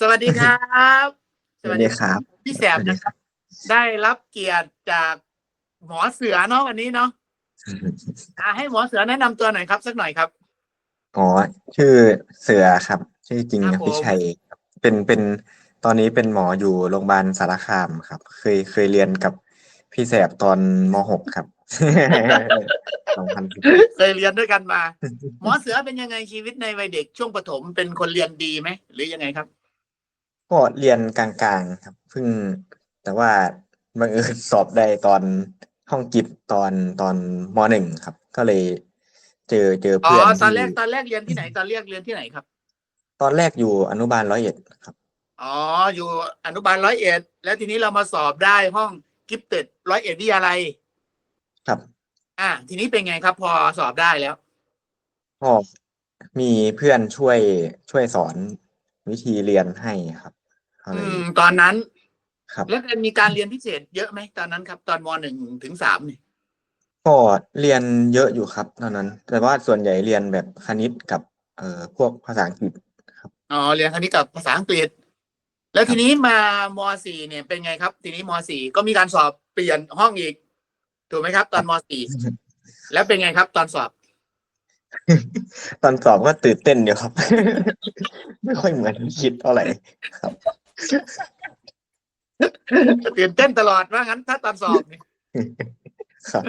สวัสดีครับสวัสดีครับ พี่แสบนะครับ ได้รับเกียรติจากหมอเสือเนาะวันนี้เนาะอะให้หมอเสือแนะนำตัวหน่อยครับ สักหน่อยครับ อ๋อชื่อเสือครับ ชื่อจริงครับผม พิชัยครับเป็นเป็นตอนนี้เป็นหมออยู่โรงพยาบาลสารคามครับ เคยเคยเรียนกับพี่แสบตอนมหกครับ สองพันเคยเรียนด้วยกันมา หมอเสือเป็นยังไงชีวิตในวัยเด็กช่วงประถมเป็นคนเรียนดีไหมหรือยังไงครับ ก็เรียนกลางๆครับเพิ่ง แต่ว่าบังเอิญสอบได้ตอนห้องกิฟตอนตอนมหนึ่งครับ ก็เลย เจอเจออ๋อเพื่อนตอนแรกที่ตอนแรกเรียนที่ไหนตอนแรกเรียนที่ไหนครับ ตอนแรกอยู่อนุบาลร้อยเอ็ดครับ อ๋อ อยู่อนุบาลร้อยเอ็ดแล้วทีนี้เรามาสอบได้ห้องกิฟเต็ดร้อยเอ็ดวิทยาลัยครับ อะทีนี้เป็นไงครับ พอสอบได้แล้ว ก็มีเพื่อนช่วยช่วยสอนวิธีเรียนให้ครับ ก็เลอืยมตอนนั้น ครับแล้วมีการเรียนพิเศษเยอะไหมตอนนั้นครับ ตอนมหนึ่งถึงสามเนี่ยก็เรียนเยอะอยู่ครับตอนนั้น แต่ว่าส่วนใหญ่เรียนแบบคณิตกับ เอ่อพวกภาษาอังกฤษครับอ๋อเรียนคณิตกับภาษาอังกฤษ แล้วทีนี้มามสี่เนี่ยเป็นไงครับ ทีนี้มสี่ก็มีการสอบเปลี่ยนห้องอีก ถูกไหมครับ ตอนมสี่แล้วเป็นไงครับ ตอนสอบ ตอนสอบก็ตื่นเต้นอยู่ครับ ไม่ค่อยเหมือนที่คิดเท่าไหร่ครับ ตื่นเต้นตลอดว่างั้น ถ้าตอนสอบเนี่ยครับ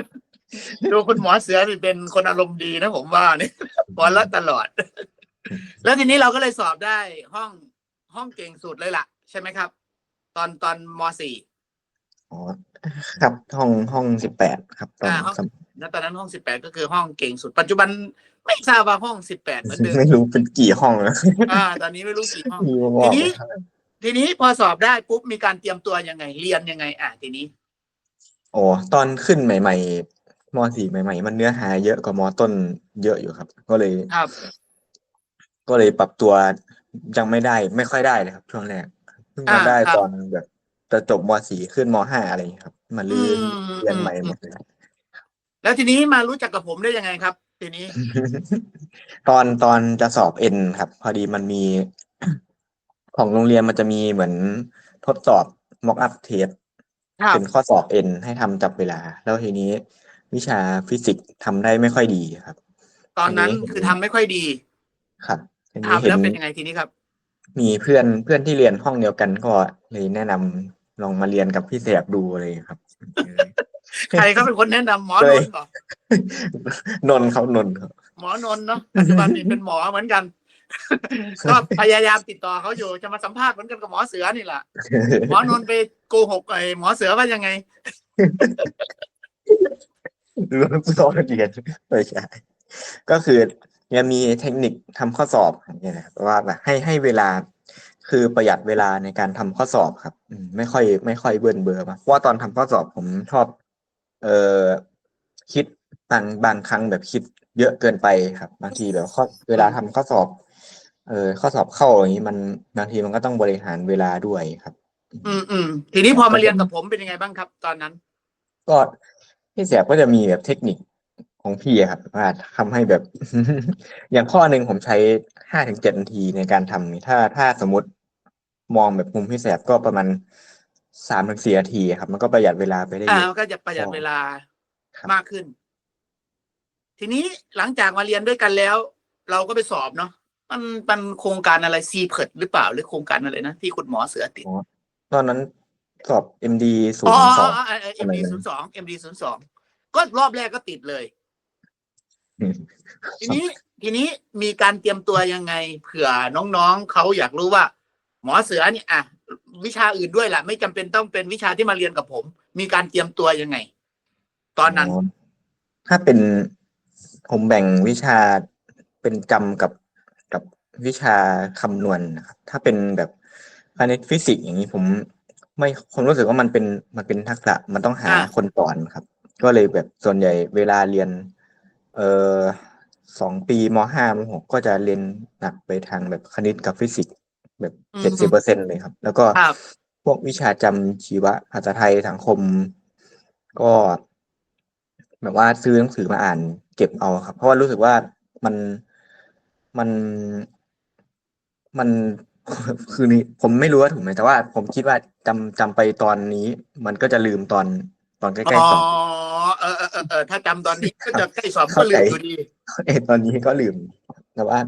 ดูคุณหมอเสือนี่เป็นคนอารมณ์ดีนะผมว่าเนี่ยหัวเราะตลอด แล้วทีนี้เราก็เลยสอบได้ห้องห้องเก่งสุดเลยล่ะ ใช่ไหมครับ ตอนตอนมสี่อ๋อครับห้องห้องสิบแปดครับตอนอ่าห้องสมแล้วตอนนั้นห้องสิบแปดก็คือห้องเก่งสุด ปัจจุบันไม่ทราบว่าห้องสิบแปดเหมือนเดิมไม่รู้เป็นกี่ห้องแล้วอ่า ตอนนี้ไม่รู้กี่ห้อง มีวงทีอกนี้ ทีนี้พอสอบได้ปุ๊บมีการเตรียมตัวยังไง เรียนยังไง อะทีนี้โอ้ตอนขึ้นใหม่ ๆมสี่ใหม่ ๆ มันเนื้อหาเยอะกว่ามต้นเยอะอยู่ครับ ก็เลยครับ ก็เลยปรับตัวยังไม่ได้ ไม่ค่อยได้เลยครับช่วงแรกเพิ่งมาอ่าได้ครับตอนแบบจะจบมสี่ขึ้นมห้าอะไรอย่างเงี้ยครับมาลื้ออมเรียนใหม่หมดเลยแล้วทีนี้มารู้จักกับผมได้ยังไงครับ ทีนี้ ตอนตอนจะสอบเอ็นครับ พอดีมันมี ของโรงเรียนมันจะมีเหมือนทดสอบ mock up test ครับเป็นข้อสอบเอ็นให้ทำจับเวลา แล้วทีนี้ วิชาฟิสิกส์ทำได้ไม่ค่อยดีครับตอนนั้นอันนี้คือทำไม่ค่อยดีครับทีนี้ทำเห็แล้วนเป็นยังไงทีนี้ครับ มีเพื่อนเพื่อนที่เรียนห้องเดียวกันก็เลยแนะนำลองมาเรียนกับพี่แสบดูเลยครับ ใครเขาเป็นคนแนะนำหมอเลนยนท์เหรอนนท์เขานนท์ครับ หมอนนท์เนาะปัจจุบันนี้เป็นหมอเหมือนกัน ก็พยายามติดต่อเขาอยู่จะมาสัมภาษณ์เหมือนกันกับหมอเสือนี่แหละหมอนนท์ไปโกหกไอ้หมอเสือว่ายังไงรู้ตัวเรียนไม่ใช่ก็คือยังมีเทคนิคทำข้อสอบอย่างเงี้ยนะครับว่าแบบให้ให้เวลา คือประหยัดเวลาในการทำข้อสอบครับอืมไม่ค่อย ไม่ค่อยเบื่อเบื่อมากเพราะว่าตอนทำข้อสอบผมชอบ เอ่อคิดบางบางครั้งแบบคิดเยอะเกินไปครับ บางทีแบบข้อเวลาทำข้อสอบ เอ่อข้อสอบเข้าอย่างนี้มันบางทีมันก็ต้องบริหารเวลาด้วยครับ อืมอืมทีนี้พอมาเรียนกับผมเป็นยังไงบ้างครับ ตอนนั้น ก็พี่แสบก็จะมีแบบเทคนิคของพี่อะครับว่าทำให้แบบ อย่างข้อหนึ่งผมใช้ห้าถึงเจ็ดนาทีในการทำนี่ถ้าถ้าสมมติมองแบบมุมพี่แสบก็ประมาณสามถึงสี่นาทีครับ มันก็ประหยัดเวลาไปได้อ่าเยอะ มันก็จะประหยัดเวลาครับ มากขึ้น ทีนี้หลังจากมาเรียนด้วยกันแล้ว เราก็ไปสอบเนาะ มันมันโครงการอะไรซีเพิดหรือเปล่าหรือโครงการอะไรนะที่คุณหมอเสือติดตอนนั้นสอบ MD ศูนอ๋อย์สองเอ็มดีศูนย์สองเอ็มดีศูนย์สองก็รอบแรกก็ติดเลย ทีนี้ทีนี้มีการเตรียมตัวยังไง เผื่อน้องๆเขาอยากรู้ว่า หมอเสือเนี่ยอะวิชาอื่นด้วยแหละไม่จำเป็นต้องเป็นวิชาที่มาเรียนกับผม มีการเตรียมตัวยังไง ตอนนั้น ถ้าเป็นผมแบ่งวิชาเป็นจำกับกับ วิชาคำนวณนะครับถ้าเป็นแบบคณิตฟิสิกส์อย่างนี้ผมไม่ผมรู้สึกว่ามันเป็นมันเป็นทักษะมันต้องหาอ่าคนสอนครับ ก็เลยแบบส่วนใหญ่เวลาเรียน เอ่อสองปีมห้ามหกก็จะเรียนหนักไปทางแบบคณิตกับฟิสิกส์แบบเจ็ดสิบเปอร์เซ็นเลยครับ แล้วก็ครับพวกวิชาจำชีวะภาษาไทยสังคม ก็ แบบว่าซื้อหนังสือมาอ่านเก็บเอาครับ เพราะว่ารู้สึกว่ามันมัน มันคือนี่ผมไม่รู้ว่าถูกไหมแต่ว่าผมคิดว่าจำจำไปตอนนี้ มันก็จะลืมตอนตอนใกอ๋ล้อๆสอบ เออเออเออเออถ้าจำตอนนี้ก็จะใกล้สอบก็ลืมอยู่ดี เอยตอนนี้ก็ลืม แต่ว่า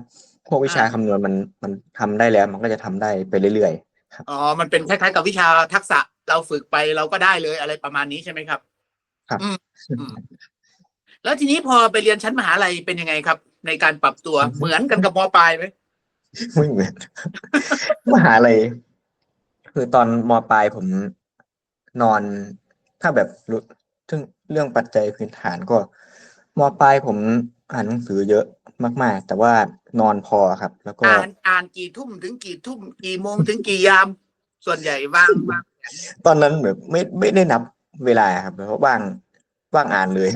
พวกวิชาอ่า คำนวณมันมันทำได้แล้ว มันก็จะทำได้ไปเรื่อยอ๋อ มันเป็นคล้ายๆกับวิชาทักษะเราฝึกไปเราก็ได้เลยอะไรประมาณนี้ใช่ไหมครับครับอืมอืมแล้วทีนี้พอไปเรียนชั้นมหาลัยเป็นยังไงครับ ในการปรับตัวเหมือนกันกับมปลายไหมๆ ไม่เหมือนมหาลัยคือตอนมปลายผมนอน ถ้าแบบรู้ถึงเรื่องปัจจัยพื้นฐานก็มปลายผมอ่านหนังสือเยอะมาก ๆ แต่ว่านอนพอครับ แล้วก็อ่านอ่านกี่ทุ่มถึงกี่ทุ่มกี่โมงถึงกี่ยาม ส่วนใหญ่ว่างว่างตอนนั้นแบบไม่ไม่ได้นับเวลาครับเพราะว่างว่างอ่านเลย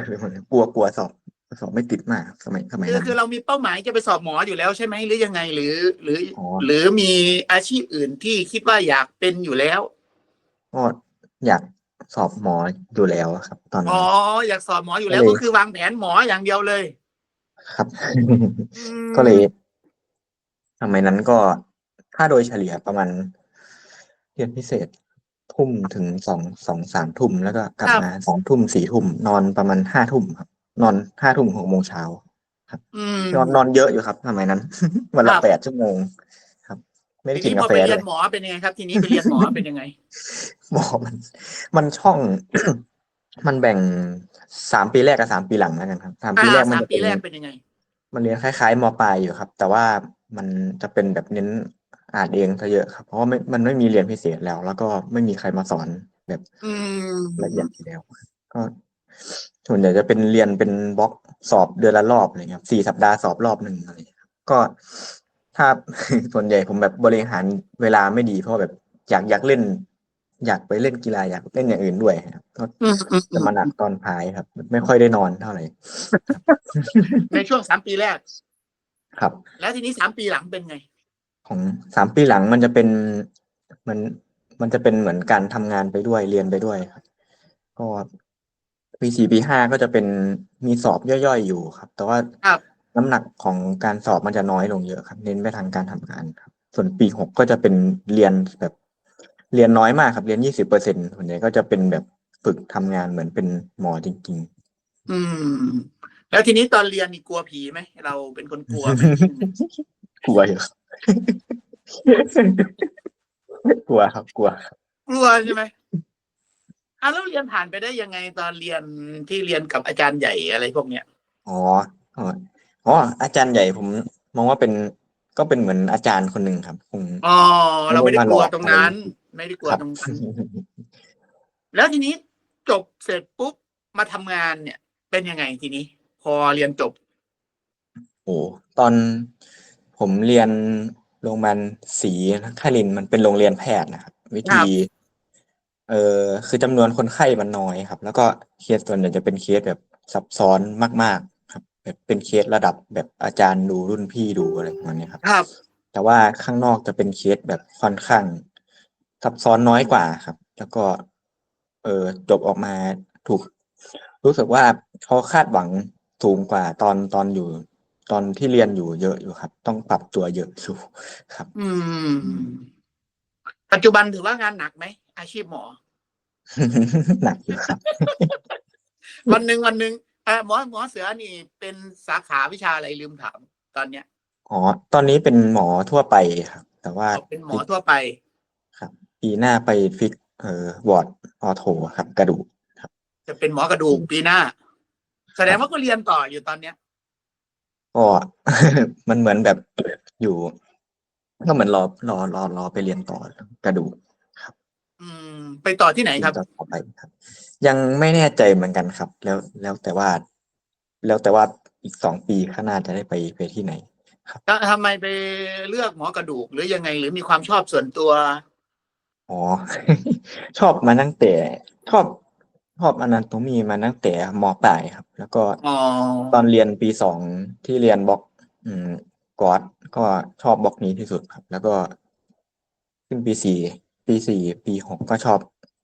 กลัวกลัวสอบ สอบไม่ติดมากครับสมัยสมัยคือนั้น คือเรามีเป้าหมายจะไปสอบหมออยู่แล้วใช่ไหมหรือยังไงหรือ หรือ อ๋อ หรือมีอาชีพอื่นที่คิดว่าอยากเป็นอยู่แล้ว ก็อยากสอบหมออยู่แล้วครับ ตอนนั้อ๋น อ อยากสอบหมออยู่แล้วก็เลย ก็คือวางแผนหมออย่างเดียวเลยครับ อืมก็เลยสมัยนั้นก็ถ้าโดยเฉลี่ยประมาณเรียนพิเศษทุ่มถึงสองสองสามทุ่มแล้วก็กลับมาสองทุ่มสี่ทุ่มนอนประมาณห้าทุ่มครับ นอนห้าทุ่มหกโมงเช้าอืมนอนนอนเยอะอยู่ครับสมัยนั้นวันละครับแปดชั่วโมง ครับ ไม่ได้ทีกินนี้พกาอแฟไปเลเรียยนหมอเป็นยังไงครับ ทีนี้ไปเรียนหมอเป็นยังไงหมอมัน มันช่อง มันแบ่งสามปีแรกกับสามปีหลังแล้วกันครับสามปีอ่าแรกมันสามจะปีเป็นแรกเป็นยังไง มันเรียนคล้ายๆมปลายอยู่ครับ แต่ว่ามันจะเป็นแบบเน้นอ่านเองซะเยอะครับ เพราะว่าไม่มันไม่มีเรียนพิเศษแล้ว แล้วก็ไม่มีใครมาสอนแบบอืมละเอียดทีแล้วก็ ส่วนใหญ่จะเป็นเรียนเป็นบล็อกสอบเดือนละรอบอะไรเงี้ยครับสี่สัปดาห์สอบรอบหนึ่งอะไรเงี้ยครับก็ถ้าส่วนใหญ่ผมแบบบริหารเวลาไม่ดีเพราะแบบอยากอยากเล่น อยากไปเล่นกีฬาอยากเล่นอย่างอื่นด้วยครับก็อืมอืมอืจะมมาหนักตอนท้ายครับ ไม่ค่อยได้นอนเท่าไหร่ในช่วงสามปีแรก ครับ แล้วทีนี้สามปีหลังเป็นไง ของสามปีหลังมันจะเป็นมันมันจะเป็นเหมือนการทำงานไปด้วยเรียนไปด้วยครับก็ ปีสี่ปีห้าก็จะเป็นมีสอบย่อยๆอยู่ครับ แต่ว่าครับ น้ำหนักของการสอบมันจะน้อยลงเยอะครับ เน้นไปทางการทำงานครับ ส่วนปีหกก็จะเป็นเรียนแบบเรียนน้อยมากครับ เรียนยี่สิบเปอร์เซ็นต์ส่วนใหญ่ก็จะเป็นแบบฝึกทำงานเหมือนเป็นหมอจริงอืม แล้วทีนี้ตอนเรียนนี่กลัวผีไหมเราเป็นคนกลัวไหมๆกลัวอยู่ครับ กลัวครับกลัว กลัวใช่ไหม อะแล้วเรียนผ่านไปได้ยังไงตอนเรียนที่เรียนกับอาจารย์ใหญ่อะไรพวกเนี้ยอ๋ออ๋ออ๋ออาจารย์ใหญ่ผมมองว่าเป็นก็เป็นเหมือนอาจารย์คนหนึ่งครับคงอ๋อเราไม่ได้กลัวไม่ได้มาหลอกตรงนั้น ไม่ได้กลัวครับตรงนั้นแล้วทีนี้จบเสร็จปุ๊บมาทำงานเนี่ย เป็นยังไงทีนี้ พอเรียนจบโอ้ตอนผมเรียนโรงพยาบาลศรีนครินทร์มันเป็นโรงเรียนแพทย์นะครับวิธี เอ่อคือจำนวนคนไข้มันน้อยครับ แล้วก็เคสส่วนใหญ่จะเป็นเคสแบบซับซ้อนมาก ๆ ครับ แบบเป็นเคสระดับแบบอาจารย์ดูรุ่นพี่ดูอะไรประมาณนี้ครับ ครับแต่ว่าข้างนอกจะเป็นเคสแบบค่อนข้างซับซ้อนน้อยกว่าครับ แล้วก็ เออจบออกมาถูก รู้สึกว่าเขาคาดหวังสูงกว่าตอนตอนอยู่ ตอนที่เรียนอยู่เยอะอยู่ครับ ต้องปรับตัวเยอะอยู่ครับ อืม ปัจจุบันถือว่างานหนักไหมอาชีพหมอ หนักอยู่ครับ วันหนึ่งวันหนึ่งเอ่อหมอหมอเสือนี่เป็นสาขาวิชาอะไรลืมถาม ตอนเนี้ยอ๋อ ตอนนี้เป็นหมอทั่วไปครับ แต่ว่าเป็นหมอทั่วไปครับปีหน้าไปฟิกเอ่อวอร์ดออโทครับ กระดูกจะเป็นหมอกระดูกปีหน้า แสดงว่าก็เรียนต่ออยู่ตอนเนี้ย ก็ มันเหมือนแบบอยู่ ก็เหมือนรอรอรอรอไปเรียนต่อกระดูก อืม ไปต่อที่ไหนครับ ต่อไปครับ ยังไม่แน่ใจเหมือนกันครับ แล้วแล้วแต่ว่า แล้วแต่ว่าอีกสองปีข้างหน้าจะได้ไปไปที่ไหน แล้วทำไมไปเลือกหมอกระดูกหรือยังไงหรือมีความชอบส่วนตัว อ๋อ ชอบมาตั้งแต่ชอบชอบอนาโตมีมาตั้งแต่มปลายครับ แล้วก็อ๋อ ตอนเรียนปีสองที่เรียนบล็อก อืมกอดก็ชอบบล็อกนี้ที่สุดครับ แล้วก็ขึ้นปีสี่ ปีสี่ปีหกก็ชอบ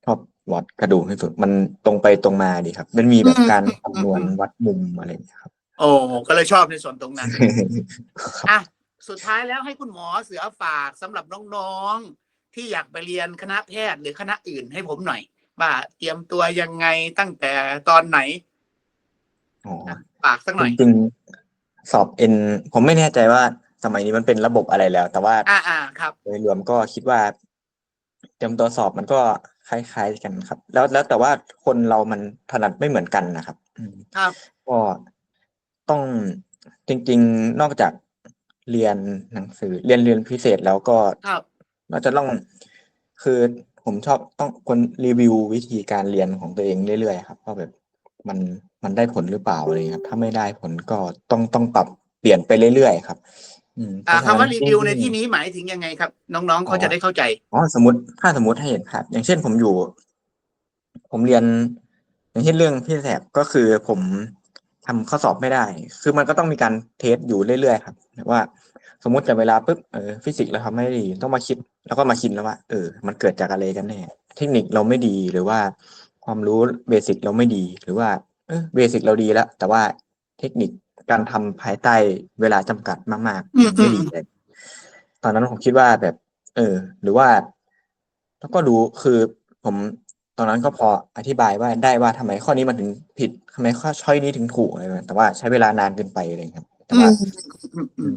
ชอบวอดกระดูกที่สุด มันตรงไปตรงมาดีครับ มันมีแบบการคำนวณวัดมุมอะไรอย่างเงี้ยครับ โอ้ก็เลยชอบในส่วนตรงนั้นครับอะสุดท้ายแล้วให้คุณหมอเสือฝากสำหรับน้องๆที่อยากไปเรียนคณะแพทย์หรือคณะอื่นให้ผมหน่อยว่าเตรียมตัวยังไงตั้งแต่ตอนไหนอ๋อฝากสักหน่อยจริงๆสอบเอ็นผมไม่แน่ใจว่าสมัยนี้มันเป็นระบบอะไรแล้ว แต่ว่าอ่าอ่าครับโดยรวมก็คิดว่า เตรียมตัวสอบมันก็คล้ายๆกันครับ แล้วแล้วแต่ว่าคนเรามันถนัดไม่เหมือนกันนะครับอืมครับก็ต้องจริง ๆ นอกจากเรียนหนังสือเรียนเรียนพิเศษแล้วก็ครับเราจะต้องคือผมชอบต้องคนรีวิววิธีการเรียนของตัวเองเรื่อยๆครับว่าแบบมันมันได้ผลหรือเปล่าอะไรเงี้ยครับ ถ้าไม่ได้ผลก็ต้องต้องปรับเปลี่ยนไปเรื่อยๆครับ อืมอ่าเพะฉะคำว่ารีวิวในยิ่งที่นี้หมายถึงยังไงครับ น้องๆเขาจะได้เข้าใจอ๋อสมมติถ้าสมมติให้เห็นครับ อย่างเช่นผมอยู่ ผมเรียน อย่างเช่นเรื่องพี่แสบก็คือผมทำข้อสอบไม่ได้ คือมันก็ต้องมีการเทสอยู่เรื่อยๆครับแบบว่า สมมติแต่เวลาปุ๊บเออฟิสิกส์เราทำไม่ได้ดีต้องมาคิด แล้วก็มาคิดแล้วว่าเออ มันเกิดจากอะไรกันแน่เทคนิคเราไม่ดีหรือว่า ความรู้เบสิกเราไม่ดีหรือว่าเออเบสิกเราดีแล้วแต่ว่าเทคนิค การทำภายใต้เวลาจำกัดมากอืมๆไม่ดีเลยตอนนั้นผมคิดว่าแบบ เออ หรือว่า แล้วก็รู้คือผมตอนนั้นก็พออธิบายว่าได้ว่าทำไมข้อนี้มันถึงผิดทำไมข้อช้อยนี้ถึงถูกอะไรแบบนั้นแต่ว่าใช้เวลานานเกินไปอะไรอย่างเลยครับ แต่อืว่ามอืมอืม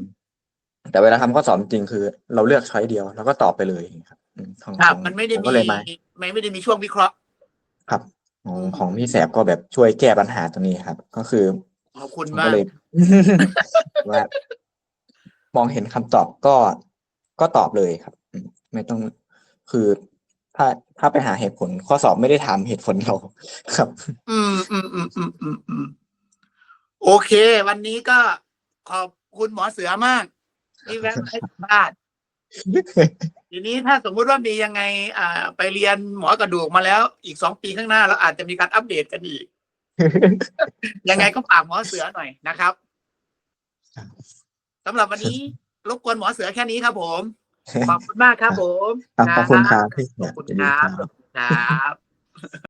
แต่เวลาทำข้อสอบจริงๆคือ เราเลือกช้อยเดียว แล้วก็ตอบไปเลยครับอืมของครับของมันไม่ได้ผมีก็เลยมาไม่ไม่ได้มีช่วงวิเคราะห์ ครับของอืมของพี่แสบก็แบบช่วยแก้ปัญหาตรงนี้ครับ ก็คือ ขอบคุณผมมาก็กเลย ว่ามองเห็นคำตอบก็ก็ตอบเลยครับอืมไม่ต้องคือถ้าถ้าไปหาเหตุผล ข้อสอบไม่ได้ถามเหตุผลเราครับ อืมอืมอืมอืมอืมอืมโอเค วันนี้ก็ขอบคุณหมอเสือมาก ที่แวะมาให้สัมภาษณ์ทีนี้ถ้าสมมุติว่ามียังไง อ่า ไปเรียนหมอกระดูกมาแล้ว อีกสองปีข้างหน้าเราอาจจะมีการอัปเดตกันอีก ยังไงก็ฝากหมอเสือหน่อยนะครับสำหรับวันนี้รบกวนหมอเสือแค่นี้ครับผม ขอบคุณมากครับผมครับขอบคุณครับพี่แสขอบบคุณสวัสคดีรับครับครับ